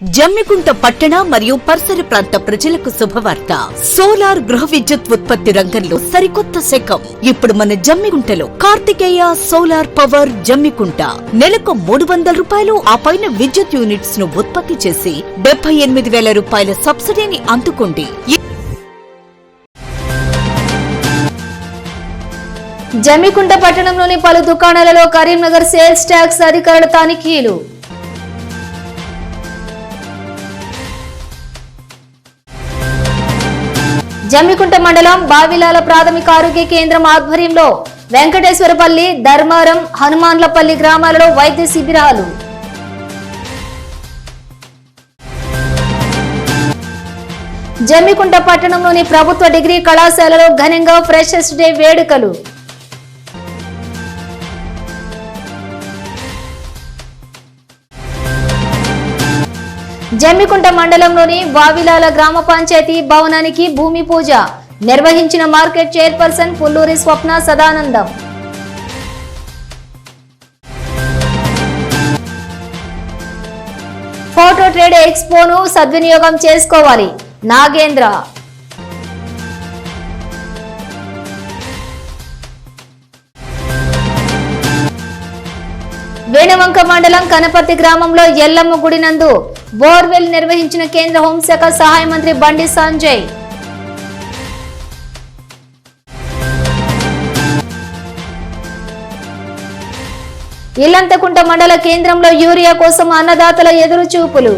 జమ్మికుంట పట్టణ మరియు పరిసర ప్రాంత ప్రజలకు శుభవార్త. సోలార్ గృహ విద్యుత్ ఉత్పత్తి రంగంలో సరికొత్త శకం. ఇప్పుడు మన జమ్మికుంటలో కార్తికేయ సోలార్ పవర్ జమ్మికుంట. నెలకు మూడు వందల రూపాయలు ఆ పైన విద్యుత్ యూనిట్స్ను ఉత్పత్తి చేసి డెబ్బై ఎనిమిది వేల రూపాయల సబ్సిడీని అందుకోండి. జమ్మికుంట పట్టణంలోని పలు దుకాణాలలో కరీంనగర్ సేల్స్ ట్యాక్స్ అధికారుల తనిఖీలు. జమ్మికుంట మండలం బావిలాల ప్రాథమిక ఆరోగ్య కేంద్రం ఆధ్వర్యంలో వెంకటేశ్వరపల్లి ధర్మారం హనుమాన్లపల్లి గ్రామాలలో వైద్య శిబిరాలు. జమ్మికుంట పట్టణంలోని ప్రభుత్వ డిగ్రీ కళాశాలలో ఘనంగా ఫ్రెషర్స్ డే వేడుకలు. జమ్మికుంట మండలంలోని వావిలాల గ్రామ పంచాయతీ భవనానికి భూమి పూజ. నిర్వహించిన market chairperson Pulluri Swapna Sadanandam. Photo trade ఎక్స్పోను సద్వినియోగం చేసుకోవాలి. నాగేంద్ర. వేణవంక మండలం కనపర్తి గ్రామంలో ఎల్లమ్మ గుడి నందు బోర్వెల్ నిర్వహించిన కేంద్ర హోంశాఖ సహాయ మంత్రి బండి సంజయ్. ఇల్లంతకుంట మండల కేంద్రంలో యూరియా కోసం అన్నదాతల ఎదురు చూపులు